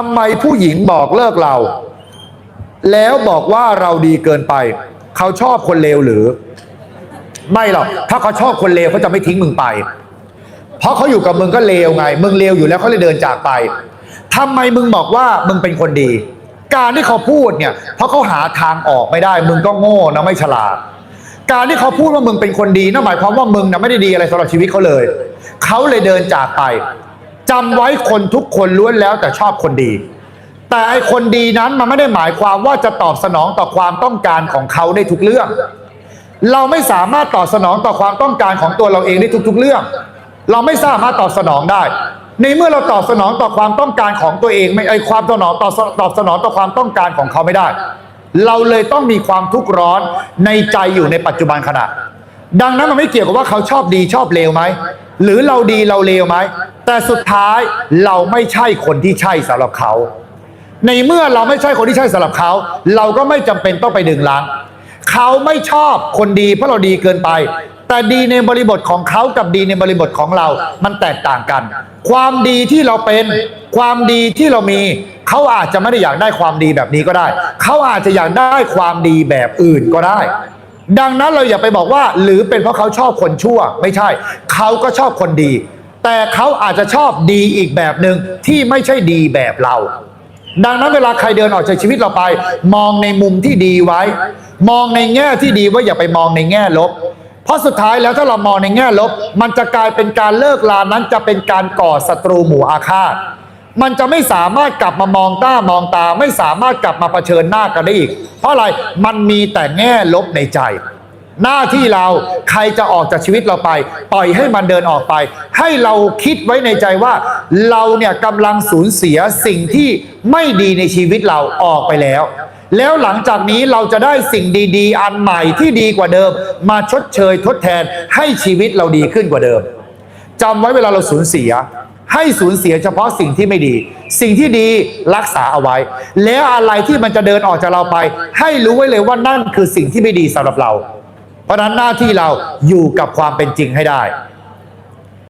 ทำไมผู้หญิงบอกเลิกเรา แล้วบอกว่าเราดีเกินไป เขาชอบคนเลวหรือ ไม่หรอกถ้าเขาชอบคนเลวเขาจะไม่ทิ้งมึงไป เพราะเขาอยู่กับมึงก็เลวไง มึงเลวอยู่แล้วเขาเลยเดินจากไปทำไมมึงบอกว่ามึงเป็นคนดี การที่เขาพูดเนี่ย เพราะเขาหาทางออกไม่ได้ มึงก็โง่นะไม่ฉลาดการที่เขาพูดว่ามึงเป็นคนดีนั่นหมายความว่ามึงนะไม่ได้ดีอะไรสำหรับชีวิตเขาเลย เขาเลยเดินจากไป จำไว้คนทุกคนล้วนแล้วแต่ชอบคนดี แต่ไอคนดีนั้นมันไม่ได้หมายความว่าจะตอบสนองต่อความต้องการของเขาได้ทุกเรื่อง เราไม่สามารถตอบสนองต่อความต้องการของตัวเราเองได้ทุก ๆ เรื่อง เราไม่สามารถตอบสนองได้ ในเมื่อเราตอบสนองต่อความต้องการของตัวเองไม่ไอความตอบสนองต่อตอบสนองต่อความต้องการของเขาไม่ได้ เราเลยต้องมีความทุกข์ร้อนในใจอยู่ในปัจจุบันขณะดังนั้นมันไม่เกี่ยวกับว่าเขาชอบดีชอบเลวไหมหรือเราดีเราเลวไหม แต่สุดท้ายเราไม่ใช่คนที่ใช่สำหรับเขา ในเมื่อเราไม่ใช่คนที่ใช่สำหรับเขา เราก็ไม่จำเป็นต้องไปดึงล้างเขาไม่ชอบคนดีเพราะเราดีเกินไป แต่ดีในบริบทของเขากับดีในบริบทของเรา มันแตกต่างกัน ความดีที่เราเป็น ความดีที่เรามี เขาอาจจะไม่ได้อยากได้ความดีแบบนี้ก็ได้ เขาอาจจะอยากได้ความดีแบบอื่นก็ได้ ดังนั้นเราอย่าไปบอกว่า หรือเป็นเพราะเขาชอบคนชั่ว ไม่ใช่ เขาก็ชอบคนดี แต่เขาอาจจะชอบดีอีกแบบหนึ่งที่ไม่ใช่ดีแบบเรา ดังนั้นเวลาใครเดินออกจากชีวิตเราไป มองในมุมที่ดีไว้ มองในแง่ที่ดีว่าอย่าไปมองในแง่ลบ เพราะสุดท้ายแล้วถ้าเรามองในแง่ลบ มันจะกลายเป็นการเลิกลานั้นจะเป็นการก่อศัตรูหมู่อาฆาตมันจะไม่สามารถกลับมามองตามองตา ไม่สามารถกลับมาเผชิญหน้ากันได้อีก เพราะอะไรมันมีแต่แง่ลบในใจ หน้าที่เราใครจะออกจากชีวิตเราไป ปล่อยให้มันเดินออกไป ให้เราคิดไว้ในใจว่า เราเนี่ยกำลังสูญเสียสิ่งที่ไม่ดีในชีวิตเราออกไปแล้ว แล้วหลังจากนี้เราจะได้สิ่งดี ๆ อันใหม่ที่ดีกว่าเดิม มาชดเชยทดแทนให้ชีวิตเราดีขึ้นกว่าเดิมจำไว้เวลาเราสูญเสีย ให้สูญเสียเฉพาะสิ่งที่ไม่ดี สิ่งที่ดีรักษาเอาไว้ แล้วอะไรที่มันจะเดินออกจากเราไป ให้รู้ไว้เลยว่านั่นคือสิ่งที่ไม่ดีสำหรับเรา เพราะฉะนั้นหน้าที่เราอยู่กับความเป็นจริงให้ได้